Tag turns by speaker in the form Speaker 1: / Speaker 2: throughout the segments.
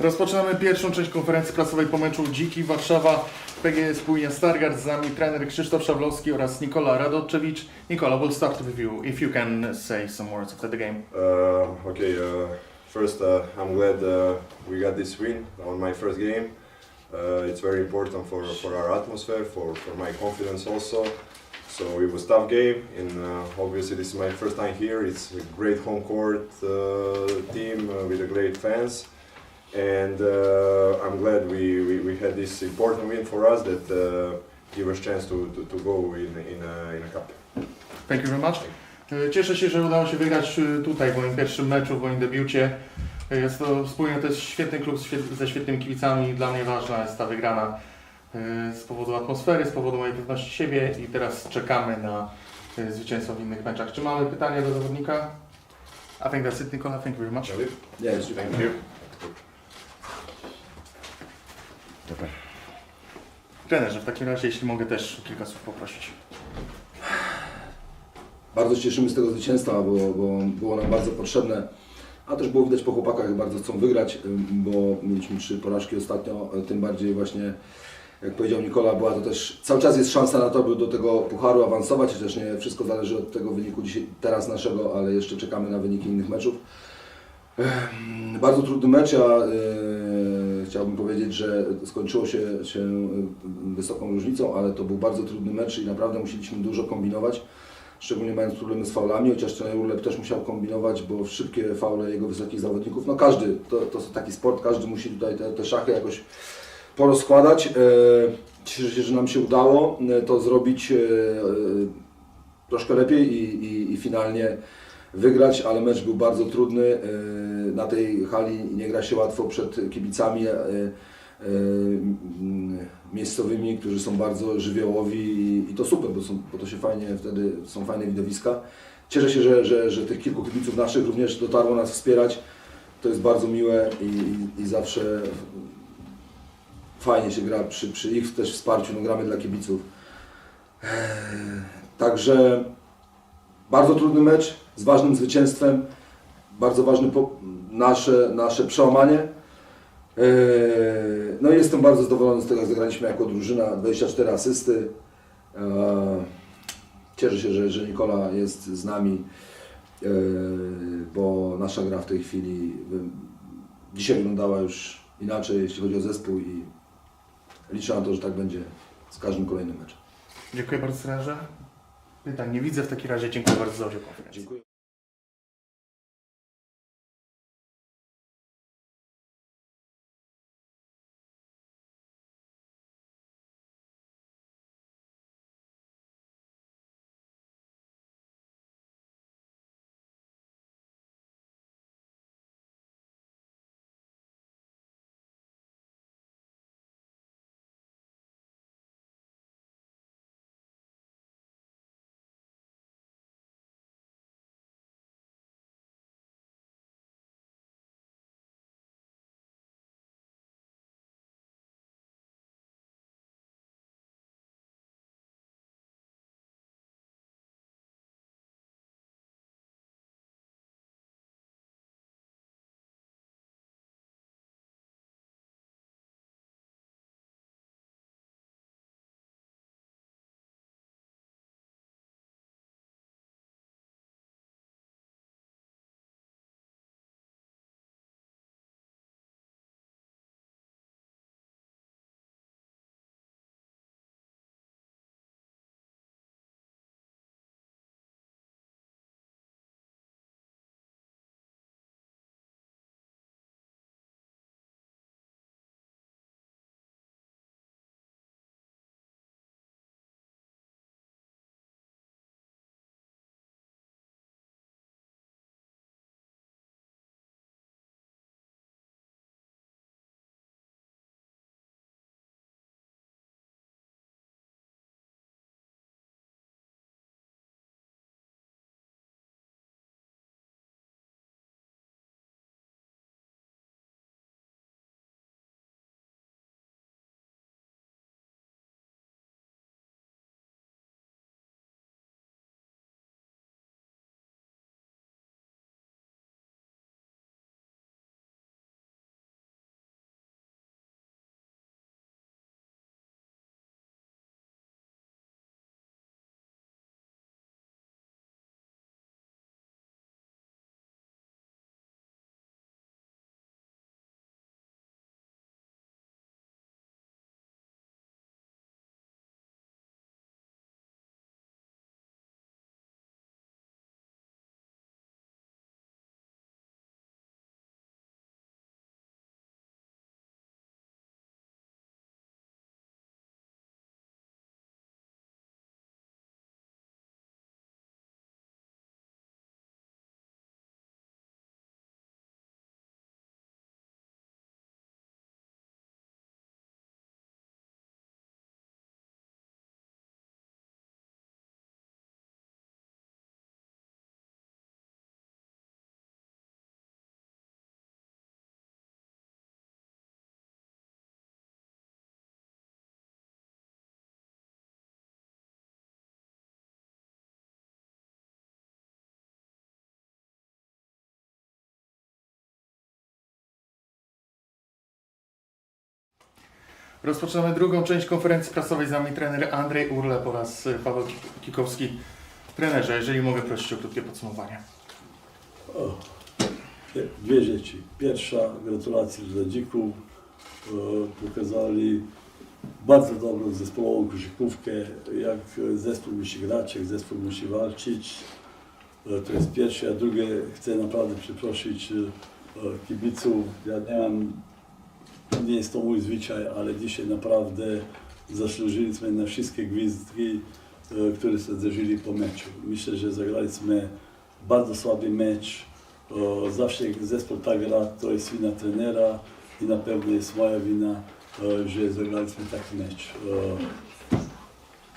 Speaker 1: Rozpoczynamy pierwszą część konferencji prasowej po meczu Dziki Warszawa PGS Płynia Stargard. Z nami trener Krzysztof Szawlowski oraz Nikola Radotczewicz. Nikola, we'll start with you. If you can say some words after the game.
Speaker 2: Uh, okay, uh, first uh, I'm glad uh, we got this win on my first game. Uh, it's very important for, for our atmosphere, for, for my confidence also. So it was tough game, and uh, obviously this is my first time here. It's a great home court uh, team uh, with a great fans, and uh, I'm glad we, we, we had this important win for us that uh, give us chance to, to, to go in in a, in a cup.
Speaker 1: Thank you very much. E, Cieszę się, że udało się wygrać e, tutaj w moim pierwszym meczu, w moim debiucie. E, Jest to wspólnie to jest świetny klub ze świetnymi kibicami. Dla mnie ważna jest ta wygrana z powodu atmosfery, z powodu mojej pewności siebie i teraz czekamy na e, zwycięstwo w innych meczach. Czy mamy pytania do zawodnika? I think that's it, Nikola. Thank you very much.
Speaker 3: Yes,
Speaker 2: Thank you.
Speaker 1: Trenerze, w takim razie, jeśli mogę też kilka słów poprosić.
Speaker 3: Bardzo się cieszymy z tego zwycięstwa, bo, bo było nam bardzo potrzebne. A też było widać po chłopakach, jak bardzo chcą wygrać, bo mieliśmy trzy porażki ostatnio, e, tym bardziej właśnie, jak powiedział Nikola, była to też, cały czas jest szansa na to, by do tego pucharu awansować, chociaż nie wszystko zależy od tego wyniku dzisiaj, teraz naszego, ale jeszcze czekamy na wyniki innych meczów. Ech, Bardzo trudny mecz, ja e, chciałbym powiedzieć, że skończyło się, się e, wysoką różnicą, ale to był bardzo trudny mecz i naprawdę musieliśmy dużo kombinować szczególnie mając problemy z faulami, chociaż trener Urlep też musiał kombinować, bo szybkie faule jego wysokich zawodników, no każdy, to, to taki sport, każdy musi tutaj te, te szachy jakoś porozkładać. E, Cieszę się, że nam się udało e, to zrobić e, troszkę lepiej i, i, i finalnie wygrać, ale mecz był bardzo trudny. Na tej hali nie gra się łatwo przed kibicami miejscowymi, którzy są bardzo żywiołowi i, to super, bo, są, bo to się fajnie wtedy są fajne widowiska. Cieszę się, że, że, że tych kilku kibiców naszych również dotarło nas wspierać. To jest bardzo miłe i, i zawsze fajnie się gra przy, przy ich też wsparciu, no gramy dla kibiców. Eee, Także bardzo trudny mecz z ważnym zwycięstwem, bardzo ważne nasze, nasze przełamanie. Eee, No i jestem bardzo zadowolony z tego, jak zagraliśmy jako drużyna, 24 asysty. Eee, Cieszę się, że, że Nikola jest z nami, bo nasza gra w tej chwili dzisiaj wyglądała już inaczej, jeśli chodzi o zespół i liczę na to, że tak będzie z każdym kolejnym meczem.
Speaker 1: Dziękuję bardzo, trenerze. Pytań nie widzę. W takim razie dziękuję bardzo za udział konferencji.
Speaker 3: Dziękuję.
Speaker 1: Rozpoczynamy drugą część konferencji prasowej. Z nami trener Andrzej Urlep oraz y, Paweł Kik- Kikowski. Trenerze, jeżeli mogę prosić o krótkie podsumowanie.
Speaker 4: O, dwie- dwie rzeczy. Pierwsza, gratulacje dla dzików. E, Pokazali bardzo dobrą zespołową koszykówkę, jak zespół musi grać, jak zespół musi walczyć. E, To jest pierwsze, a drugie, chcę naprawdę przeprosić e, kibiców. Ja nie mam, nie jest to mój zwyczaj, ale dzisiaj naprawdę zasłużyliśmy na wszystkie gwizdki, e, które zdarzyli po meczu. Myślę, że zagraliśmy bardzo słaby mecz. Zawsze zespół tak gra, to jest wina trenera i na pewno jest moja wina, że zagraliśmy taki mecz.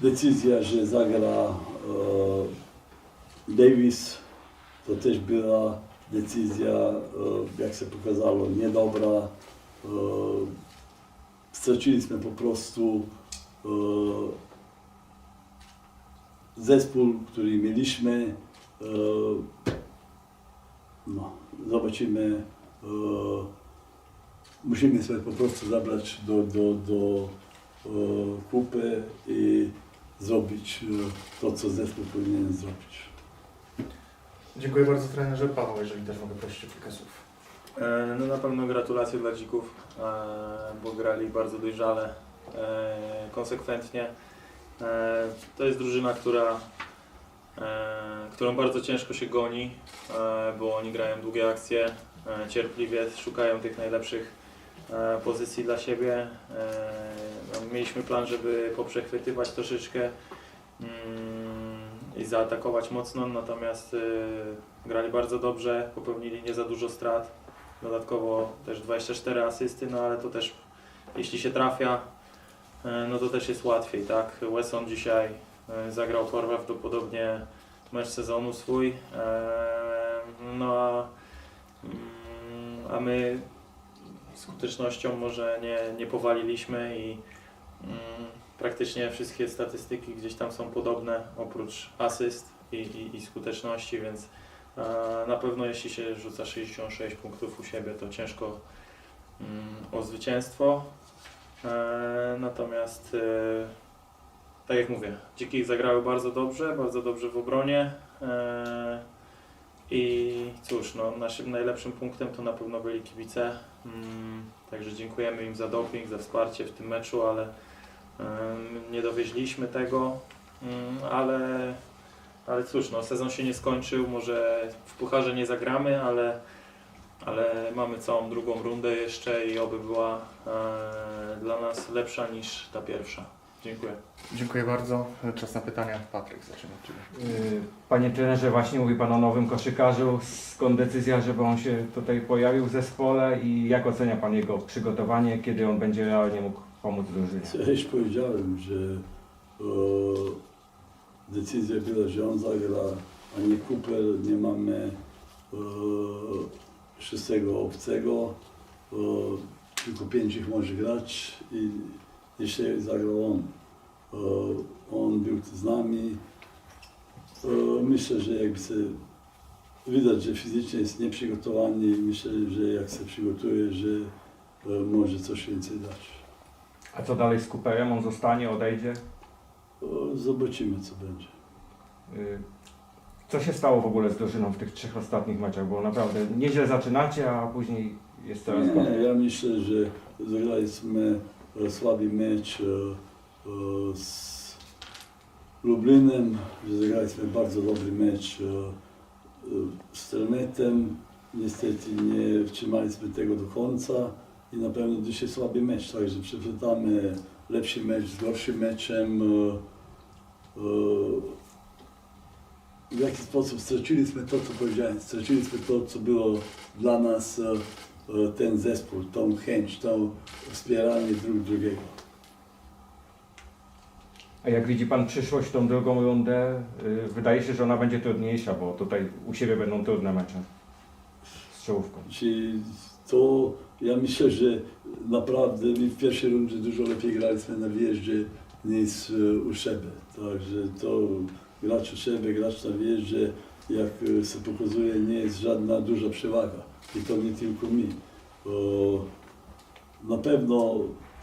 Speaker 4: Decyzja, że zagra Davis, to też była decyzja, jak się pokazało, niedobra. O, straciliśmy po prostu o, zespół, który mieliśmy. E, No, zobaczymy. E, musimy sobie po prostu zabrać do, do, do e, kupy i zrobić e, to, co zespół powinien zrobić.
Speaker 1: Dziękuję bardzo trenerze. Paweł, jeżeli też mogę prosić o kilka słów.
Speaker 5: E, No na pewno gratulacje dla dzików, e, bo grali bardzo dojrzale, e, konsekwentnie. To jest drużyna, która, którą bardzo ciężko się goni, bo oni grają długie akcje, cierpliwie szukają tych najlepszych pozycji dla siebie. No, Mieliśmy plan, żeby poprzechwytywać troszeczkę mm, i zaatakować mocno, natomiast grali bardzo dobrze, popełnili nie za dużo strat. Dodatkowo też 24 asysty, no ale to też jeśli się trafia, e, no to też jest łatwiej, tak? Wesson dzisiaj e, zagrał prawdopodobnie mecz sezonu swój, e, no a, mm, a my skutecznością może nie, nie powaliliśmy i mm, praktycznie wszystkie statystyki gdzieś tam są podobne oprócz asyst i, i, i skuteczności, więc Na pewno jeśli się rzuca 66 punktów u siebie, to ciężko mm, o zwycięstwo. E, Natomiast, e, tak jak mówię, dziki zagrały bardzo dobrze, bardzo dobrze w obronie. E, I cóż, no, naszym najlepszym punktem to na pewno byli kibice. Mm, Także dziękujemy im za doping, za wsparcie w tym meczu, ale nie dowieźliśmy tego, Mm, ale ale cóż, no, sezon się nie skończył, może w pucharze nie zagramy, ale, ale mamy całą drugą rundę jeszcze i oby była e, dla nas lepsza niż ta pierwsza. Dziękuję.
Speaker 1: Dziękuję bardzo. Czas na pytania. Patryk, zaczynam od Ciebie.
Speaker 6: Y, Panie trenerze, właśnie mówi Pan o nowym koszykarzu. Skąd decyzja, żeby on się tutaj pojawił w zespole i jak ocenia Pan jego przygotowanie, kiedy on będzie realnie mógł pomóc drużynie?
Speaker 4: Ja już powiedziałem, że decyzja była, że on zagra, a nie Cooper. Nie mamy e, szóstego obcego, e, tylko pięć ich może grać i jeszcze zagrał on. E, on był z nami. E, myślę, że jakby się widać, że fizycznie jest nieprzygotowany myślę, że jak się przygotuje, że e, może coś więcej dać.
Speaker 6: A co dalej z Cooperem? On zostanie, odejdzie?
Speaker 4: Zobaczymy, co będzie.
Speaker 6: Y, Co się stało w ogóle z drużyną w tych trzech ostatnich meczach? Bo naprawdę nieźle zaczynacie, a później jest coraz
Speaker 4: Nie,
Speaker 6: gorzej.
Speaker 4: ja myślę, że zagraliśmy słaby mecz e, e, z Lublinem, że zagraliśmy bardzo dobry mecz e, z Telmetem. Niestety nie wtrzymaliśmy tego do końca i na pewno dzisiaj słaby mecz, także przeprowadzamy lepszy mecz z gorszym meczem. e, w jaki sposób straciliśmy to, co powiedziałem, straciliśmy to, co było dla nas e, e, ten zespół, tą chęć, to wspieranie drug drugiego.
Speaker 6: A jak widzi Pan przyszłość, tą drugą rundę? Wydaje się, że ona będzie trudniejsza, bo tutaj u siebie będą trudne mecze z czołówką.
Speaker 4: Czy to ja myślę, że naprawdę my w pierwszej rundzie dużo lepiej graliśmy na wjeździe niż e, u siebie. Także to gracz u siebie, gracz na wjeździe, jak e, się pokazuje, nie jest żadna duża przewaga. I to nie tylko mi. Na pewno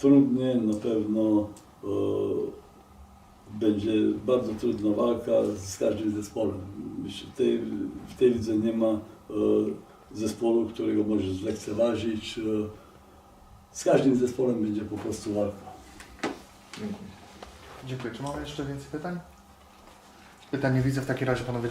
Speaker 4: trudnie, na pewno e, będzie bardzo trudna walka z każdym zespołem. W tej, w tej lidze nie ma zespołu, którego możesz zlekceważyć. Z każdym zespołem będzie po prostu walka.
Speaker 6: Dziękuję.
Speaker 1: Dziękuję. Czy mamy jeszcze więcej pytań? Pytań nie widzę, w takim razie panowie